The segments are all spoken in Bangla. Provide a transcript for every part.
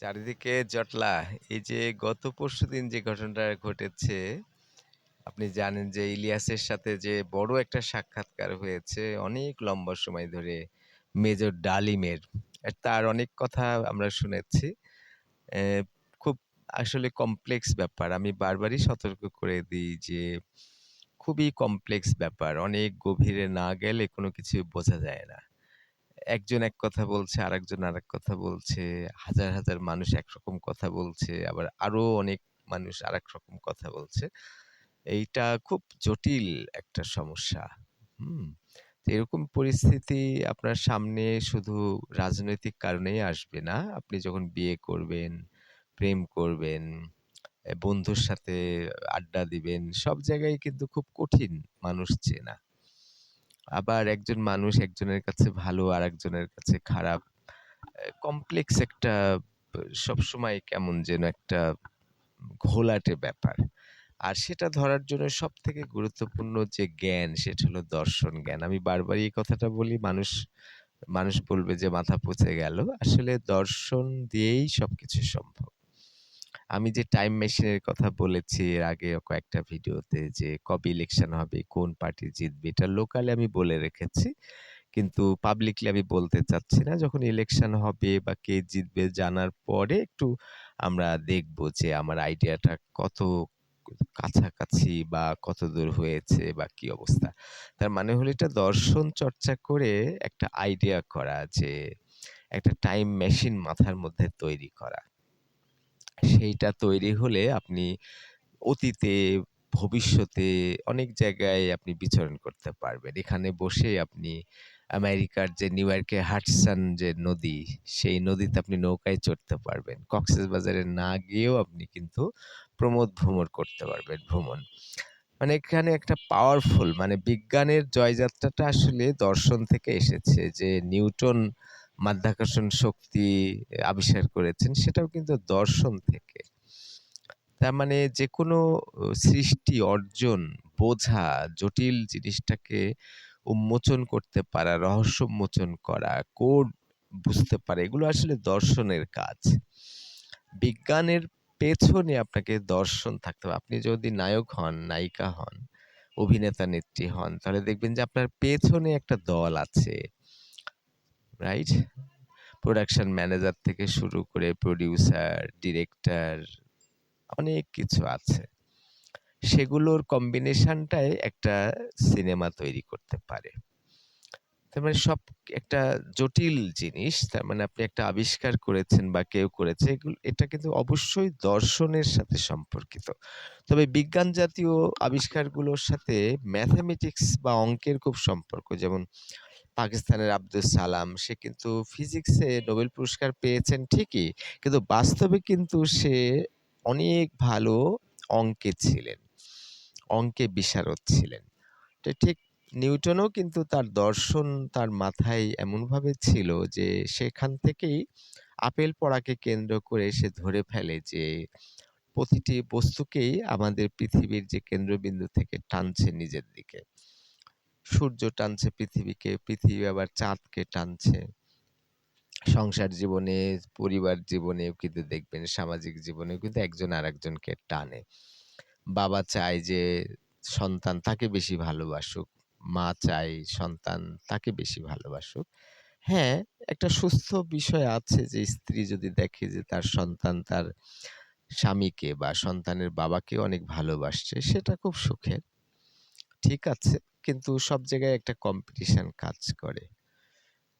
চারিদিকে জটলা। এই যে গত পরশুদিন যে ঘটনাটা ঘটেছে, আপনি জানেন যে ইলিয়াসের সাথে যে বড় একটা সাক্ষাৎকার হয়েছে অনেক লম্বা সময় ধরে মেজর ডালিমের। তার অনেক কথা আমরা শুনেছি। খুব আসলে কমপ্লেক্স ব্যাপার। আমি বারবারই সতর্ক করে দিই যে খুবই কমপ্লেক্স ব্যাপার। অনেক গভীরে না গেলে কোনো কিছু বোঝা যায় না। একজন এক কথা বলছে, আরেকজন আরেক কথা বলছে। হাজার, হাজার মানুষ একরকম কথা বলছে। আবার আরও অনেক মানুষ আরেক রকম কথা বলছে। এইটা খুব জটিল একটা সমস্যা। হুম? এরকম পরিস্থিতি আপনার সামনে শুধু রাজনৈতিক কারণেই আসবে না। আপনি যখন বিয়ে করবেন, প্রেম করবেন, বন্ধুর সাথে আড্ডা দিবেন, সব জায়গায় কিন্তু খুব কঠিন মানুষ চেনা। আবার একজন মানুষ একজনের কাছে ভালো, আরেকজনের কাছে খারাপ। কমপ্লেক্স একটা সবসময় কেমন যেন একটা ঘোলাটে ব্যাপার। আর সেটা ধরার জন্য সব থেকে গুরুত্বপূর্ণ যে জ্ঞান সেটা হলো দর্শন জ্ঞান। আমি বারবারই এই কথাটা বলি মানুষ মানুষ বলবে যে মাথা পচে গেল। আসলে দর্শন দিয়েই সবকিছু সম্ভব। আমি যে টাইম মেশিনের কথা বলেছি এর আগে কয়েকটা ভিডিওতে যে কবে ইলেকশন হবে, কোন পার্টি জিতবে এটা লোকালি আমি বলে রেখেছি। কিন্তু পাবলিকলি আমি বলতে চাচ্ছি না। যখন ইলেকশন হবে বা কে জিতবে জানার পরে একটু আমরা দেখব যে আমার আইডিয়াটা কত কাছাকাছি বা কত দূর হয়েছে বা কি অবস্থা। তার মানে হলো এটা দর্শন চর্চা করে একটা আইডিয়া করা যে একটা টাইম মেশিন মাথার মধ্যে তৈরি করা। সেইটা তৈরি হলে আপনি অতীতে, ভবিষ্যতে অনেক জায়গায় আপনি বিচরণ করতে পারবেন। এখানে বসে আপনি আমেরিকার যে নিউ ইয়র্কের হাডসন যে নদী, সেই নদীতে আপনি নৌকায় চড়তে পারবেন। কক্সবাজারে না গিয়েও আপনি কিন্তু প্রমোদ ভ্রমণ করতে পারবেন ভ্রমণ। মানে এখানে একটা পাওয়ারফুল মানে বিজ্ঞানের জয়যাত্রাটা আসলে দর্শন থেকে এসেছে যে নিউটন মাধ্যাকর্ষণ শক্তি আবিষ্কার করেছেন সেটাও কিন্তু দর্শন থেকে। তার মানে যে কোনো সৃষ্টি অর্জন, বোঝা, জটিল জিনিসটাকে উন্মোচন করতে পারা, রহস্য উন্মোচন করা, কোড বুঝতে পারা এগুলো আসলে দর্শনের কাজ। বিজ্ঞানের পেছনে আপনাকে দর্শন থাকতে হবে। আপনি যদি নায়ক হন, নায়িকা হন, অভিনেতা-নেত্রী হন তাহলে দেখবেন যে আপনার পেছনে একটা দল আছে। রাইট? প্রোডাকশন ম্যানেজার থেকে শুরু করে প্রোডিউসার, ডিরেক্টর অনেক কিছু আছে। সেগুলোর কম্বিনেশনটাই একটা সিনেমা তৈরি করতে পারে। তার মানে সব একটা জটিল জিনিস। তার মানে আপনি একটা আবিষ্কার করেছেন বা কেউ করেছে এগুলো এটা কিন্তু অবশ্যই দর্শনের সাথে সম্পর্কিত। তবে বিজ্ঞান জাতীয় আবিষ্কারগুলোর সাথে ম্যাথমেটিক্স বা অঙ্কের খুব সম্পর্ক। যেমন পাকিস্তানের আব্দুস সালাম, সে কিন্তু ফিজিক্সে নোবেল পুরস্কার পেয়েছেন ঠিকই। কিন্তু বাস্তবে কিন্তু সে অনেক ভালো অঙ্কে ছিলেন। অঙ্কে বিশারদ ছিলেন। তো ঠিক নিউটনও কিন্তু তার দর্শন তার মাথায় এমনভাবে ছিল যে সেখান থেকেই আপেল পড়াকে কেন্দ্র করে সে ধরে ফেলে যে প্রতিটি বস্তুকেই আমাদের পৃথিবীর যে কেন্দ্রবিন্দু থেকে টানছে নিজের দিকে। সূর্য টানছে পৃথিবীকে, পৃথিবী আবার চাঁদকে টানছে। সংসার জীবনে, পরিবার জীবনেও কিন্তু দেখবেন সামাজিক জীবনেও কিন্তু একজন আরেকজনকে টানে। বাবা চায় যে সন্তান তাকে বেশি ভালোবাসুক। মা চায় সন্তান তাকে বেশি ভালোবাসুক। হ্যাঁ, একটা সুস্থ বিষয় আছে যে স্ত্রী যদি দেখে যে তার সন্তান তার স্বামীকে বা সন্তানের বাবাকে অনেক ভালোবাসছে সেটা খুব সুখের। ঠিক আছে। কিন্তু সব জায়গায় একটা কম্পিটিশন কাজ করে।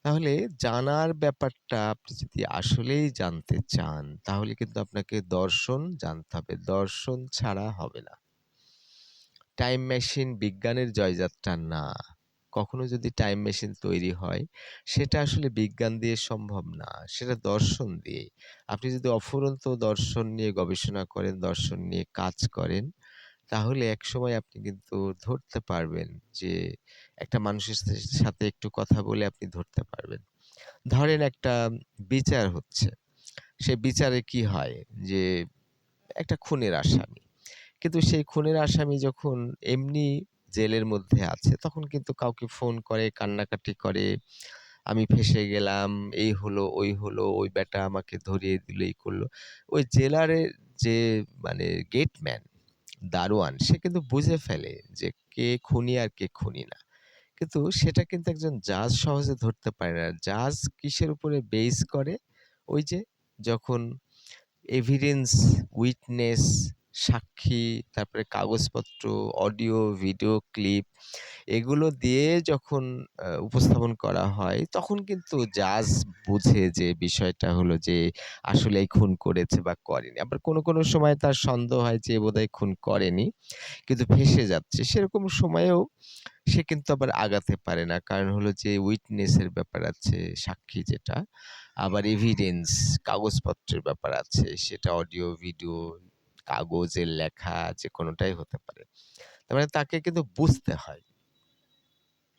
তাহলে জানার ব্যাপারটা আপনি যদি আসলেই জানতে চান তাহলে কিন্তু আপনাকে দর্শন জানতে হবে। দর্শন ছাড়া হবে না। টাইম মেশিন বিজ্ঞানের জয়যাত্রা না। কখনো যদি টাইম মেশিন তৈরি হয় সেটা আসলে বিজ্ঞান দিয়ে সম্ভব না। সেটা দর্শন দিয়ে আপনি যদি অফুরন্ত দর্শন নিয়ে গবেষণা করেন, দর্শন নিয়ে কাজ করেন তাহলে একসময় আপনি কিন্তু ধরতে পারবেন যে একটা মানুষের সাথে একটু কথা বলে আপনি ধরতে পারবেন। ধরেন একটা বিচার হচ্ছে। সে বিচারে কি হয় যে একটা খুনের আসামি। কিন্তু সেই খুনের আসামি যখন এমনি জেলের মধ্যে আছে তখন কিন্তু কাউকে ফোন করে, কান্নাকাটি করে, আমি ফেঁসে গেলাম, এই হলো, ওই হলো, ওই ব্যাটা আমাকে ধরিয়ে দিল, এই করল। ওই জেলারের যে মানে গেটম্যান, দারোয়ান সে কিন্তু বুঝে ফেলে যে কে খুনি আর কে খুনি না। কিন্তু সেটা কিন্তু একজন জাজ সহজে ধরতে পারে না। জাজ কিসের উপরে বেস করে? ওই যে যখন এভিডেন্স, উইটনেস, সাক্ষী, তারপরে কাগজপত্র, অডিও, ভিডিও ক্লিপ এগুলো দিয়ে যখন উপস্থাপন করা হয়, তখন কিন্তু জাজ বুঝে যে বিষয়টা হলো যে আসলেই খুন করেছে বা করেনি। আবার কোনো, কোনো সময় তার সন্দেহ হয় যে বোধহয় খুন করেনি, কিন্তু ফেঁসে যাচ্ছে। সেরকম সময়েও সে কিন্তু আবার আগাতে পারে না। কারণ হলো যে উইটনেসের ব্যাপার আছে, সাক্ষী যেটা। আবার এভিডেন্স, কাগজপত্রের ব্যাপার আছে। সেটা অডিও, ভিডিও, কাগজের লেখা যেকোনোটাই হতে পারে। তার মানে তাকে কিন্তু বুঝতে হয়।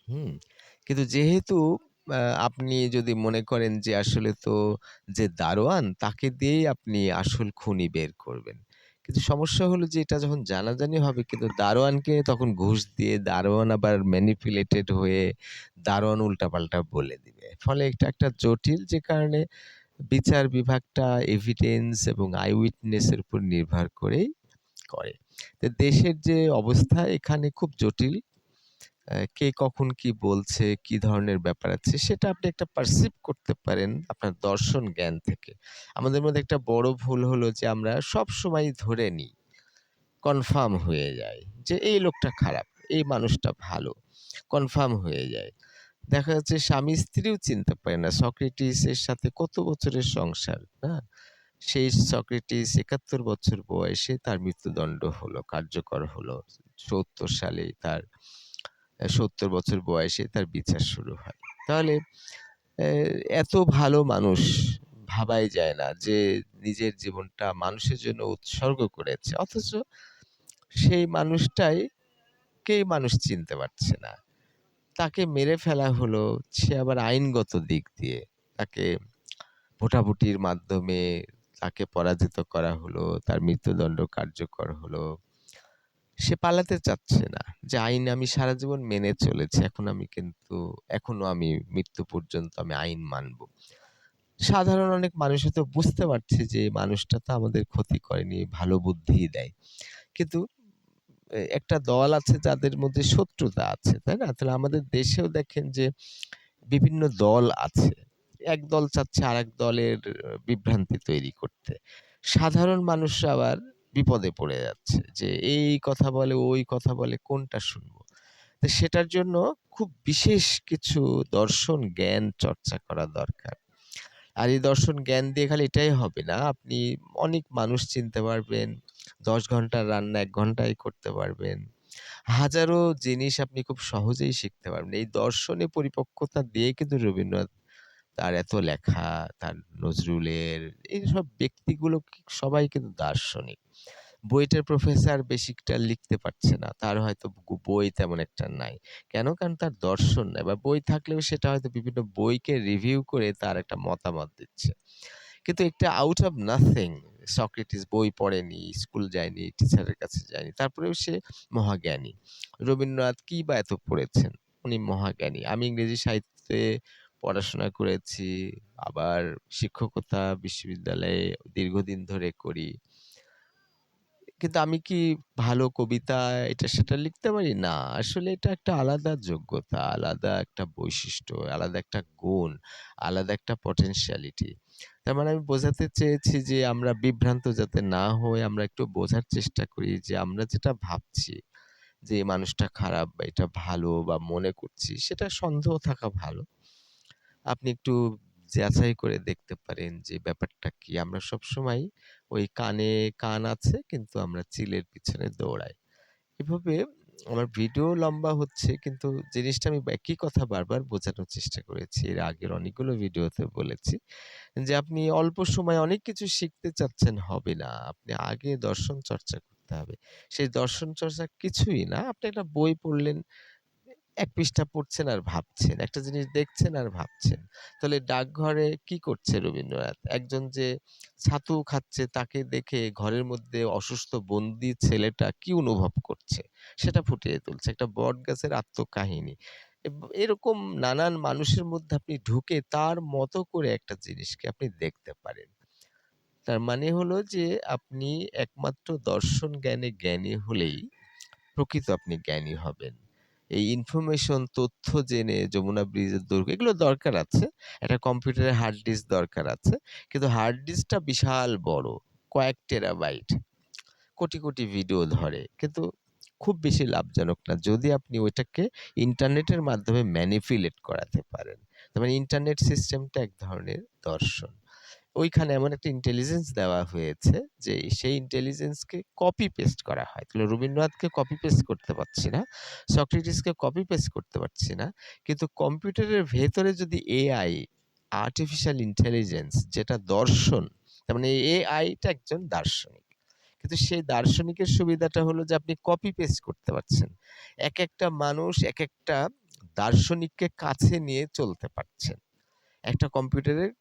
হুম? কিন্তু যেহেতু আপনি যদি মনে করেন যে আসলে তো যে দারোয়ান, তাকে দিয়েই আপনি আসল খুনি বের করবেন। কিন্তু সমস্যা হলো যে এটা যখন জানাজানি হবে, কিন্তু দারোয়ানকে তখন ঘুষ দিয়ে দারোয়ান আবার ম্যানিপুলেটেড হয়ে দারোয়ান উল্টাপাল্টা বলে দিবে। ফলে এটা একটা জটিল যে কারণে বিচার বিভাগটা এভিডেন্স এবং আই উইটনেস এর উপর নির্ভর করেই করে। তো দেশের যে অবস্থা এখানে খুব জটিল। কে কখন কি বলছে, কি ধরনের ব্যাপার আছে সেটা আপনি একটা পারসিভ করতে পারেন আপনার দর্শন জ্ঞান থেকে। আমাদের মধ্যে একটা বড় ভুল হলো যে আমরা সবসময়ই ধরে নিই। কনফার্ম হয়ে যায় যে এই লোকটা খারাপ, এই মানুষটা ভালো। কনফার্ম হয়ে যায়। দেখা যাচ্ছে স্বামী-স্ত্রীও চিনতে পারে না। সক্রেটিসের সাথে কত বছরের সংসার, না? সেই সক্রেটিস ৭১ বছর বয়সে তার মৃত্যুদণ্ড হলো, কার্যকর হলো। সত্তর সালে তার সত্তর বছর বয়সে তার বিচার শুরু হয়। তাহলে এত ভালো মানুষ ভাবাই যায় না যে নিজের জীবনটা মানুষের জন্য উৎসর্গ করেছে। অথচ সেই মানুষটাই কেই মানুষ চিনতে পারছে না। তাকে মেরে ফেলা হলো, সে আবার আইনগত দিক দিয়ে। তাকে ভোটাভুটির মাধ্যমে তাকে পরাজিত করা হলো, তার মৃত্যুদণ্ড কার্যকর হলো। সে পালাতে চাচ্ছে না। যে আইন আমি সারা জীবন মেনে চলেছি। এখন আমি কিন্তু এখনও আমি মৃত্যু পর্যন্ত আমি আইন মানব। সাধারণ অনেক মানুষ হয়তো বুঝতে পারছে যে মানুষটা তো আমাদের ক্ষতি করেনি, ভালো বুদ্ধিই দেয়। কিন্তু একটা দল আছে যাদের মধ্যে শত্রুতা আছে, তাই না? তাহলে আমাদের দেশেও দেখেন যে বিভিন্ন দল আছে। এক দল চাচ্ছে আরেক দলের বিভ্রান্তি তৈরি করতে। সাধারণ মানুষরা আবার বিপদে পড়ে যাচ্ছে যে এই কথা বলে, ওই কথা বলে কোনটা শুনব? তো সেটার জন্য খুব বিশেষ কিছু দর্শন জ্ঞান চর্চা করা দরকার। আর এই দর্শন জ্ঞান দিয়ে খালি এটাই হবে না। আপনি অনেক মানুষ চিনতে পারবেন। ১০ ঘণ্টার রান্না এক ঘন্টায় করতে পারবেন। হাজারো জিনিস আপনি খুব সহজেই শিখতে পারবেন। এই দর্শনে পরিপক্কতা দিয়ে কিন্তু রবীন্দ্রনাথ তার এত লেখা, তার নজরুলের এইসব ব্যক্তিগুলো সবাই কিন্তু দার্শনিক। বুয়েটের প্রফেসর বেশিটা লিখতে পারছে না। তার হয়তো বই তেমন একটা নাই। কেন? কারণ তার দর্শন নাই বা বই থাকলেও সেটা হয়তো বিভিন্ন বইকে রিভিউ করে তার একটা মতামত দিচ্ছে। কিন্তু একটা আউট অফ নাথিং সক্রেটিস বই পড়েনি, স্কুল যায়নি, টিচারের কাছে যায়নি। তারপরেও সে মহাজ্ঞানী। রবীন্দ্রনাথ কি বা এত পড়েছেন? উনি মহাজ্ঞানী। আমি ইংরেজি সাহিত্যে পড়াশোনা করেছি, আবার শিক্ষকতা বিশ্ববিদ্যালয়ে দীর্ঘদিন ধরে করি। কিন্তু আমি কি ভালো কবিতা এটা সেটা লিখতে পারি? না। আসলে এটা একটা আলাদা যোগ্যতা, আলাদা একটা বৈশিষ্ট্য, আলাদা একটা গুণ, আলাদা একটা পটেনশিয়ালিটি। তার মানে আমি বোঝাতে চেয়েছি যে আমরা বিভ্রান্ত যাতে না হয়ে আমরা একটু বোঝার চেষ্টা করি যে আমরা যেটা ভাবছি যে মানুষটা খারাপ বা এটা ভালো বা মনে করছি সেটা সন্দেহ থাকা ভালো। আপনি একটু যাচাই করে দেখতে পারেন যে ব্যাপারটা কি। আমরা সবসময় ওই কানে কান আছে কিন্তু আমরা চিলের পিছনে দৌড়াই। এভাবে আমার ভিডিও লম্বা হচ্ছে কিন্তু জিনিসটা আমি একই কথা বারবার বোঝানোর চেষ্টা করেছি। এর আগের অনেকগুলো ভিডিওতে বলেছি যে আপনি অল্প সময় অনেক কিছু শিখতে চাচ্ছেন হবে না। আপনি আগে দর্শন চর্চা করতে হবে। সেই দর্শন চর্চা কিছুই না। আপনি একটা বই পড়লেন, ১ পৃষ্ঠা পড়ছেন আর ভাবছেন। একটা জিনিস দেখছেন আর ভাবছেন। তাহলে ডাকঘরে কি করছে রবীন্দ্রনাথ? একজন যে ছাতু খাচ্ছে তাকে দেখে ঘরের মধ্যে অসুস্থ বন্দি ছেলেটা কি অনুভব করছে? সেটা ফুটিয়ে তুলছে। একটা বট গাছের আত্মকাহিনী। এরকম নানান মানুষের মধ্যে আপনি ঢুকে তার মতো করে একটা জিনিসকে আপনি দেখতে পারেন। তার মানে হলো যে আপনি একমাত্র দর্শন জ্ঞানে জ্ঞানী হলেই প্রকৃত আপনি জ্ঞানী হবেন। এই ইনফরমেশন তথ্য জেনে যমুনা ব্রিজের দৈর্ঘ্য এগুলো দরকার আছে। একটা কম্পিউটারের হার্ড ডিস্ক দরকার আছে। কিন্তু হার্ড ডিস্কটা বিশাল বড়। কয়েক টেরাবাইট। কোটি, কোটি ভিডিও ধরে। কিন্তু খুব বেশি লাভজনক না। যদি আপনি ওইটাকে ইন্টারনেটের মাধ্যমে ম্যানিপুলেট করাতে পারেন। তার মানে ইন্টারনেট সিস্টেমটা এক ধরনের দর্শন। ওইখানে এমন একটা ইন্টেলিজেন্স দেওয়া হয়েছে যে সেই ইন্টেলিজেন্সকে কপি পেস্ট করা হয়। তাহলে রবীন্দ্রনাথকে কপি পেস্ট করতে পারছি না। সক্রেটিসকে কপি পেস্ট করতে পারছি না। কিন্তু কম্পিউটারের ভেতরে যদি এআই, আর্টিফিশিয়াল ইন্টেলিজেন্স যেটা দর্শন, তার মানে এআইটা একজন দার্শনিক। কিন্তু সেই দার্শনিকের সুবিধাটা হলো যে আপনি কপি পেস্ট করতে পারছেন। এক একটা মানুষ এক একটা দার্শনিককে কাছে নিয়ে চলতে পারছেন। একটা কম্পিউটারের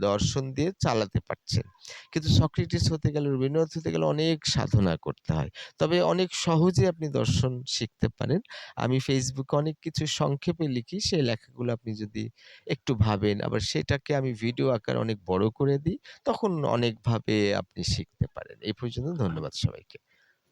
দর্শন দিয়ে চালাতে পারছেন। কিন্তু সক্রেটিস হতে গেলে, রবীন্দ্রনাথ হতে গেলে অনেক সাধনা করতে হয়। তবে অনেক সহজে আপনি দর্শন শিখতে পারেন। আমি ফেসবুকে অনেক কিছু সংক্ষেপে লিখি। সেই লেখাগুলো আপনি যদি একটু ভাবেন, আবার সেটাকে আমি ভিডিও আকারে অনেক বড় করে দিই, তখন অনেকভাবে আপনি শিখতে পারেন। এই পর্যন্ত ধন্যবাদ সবাইকে।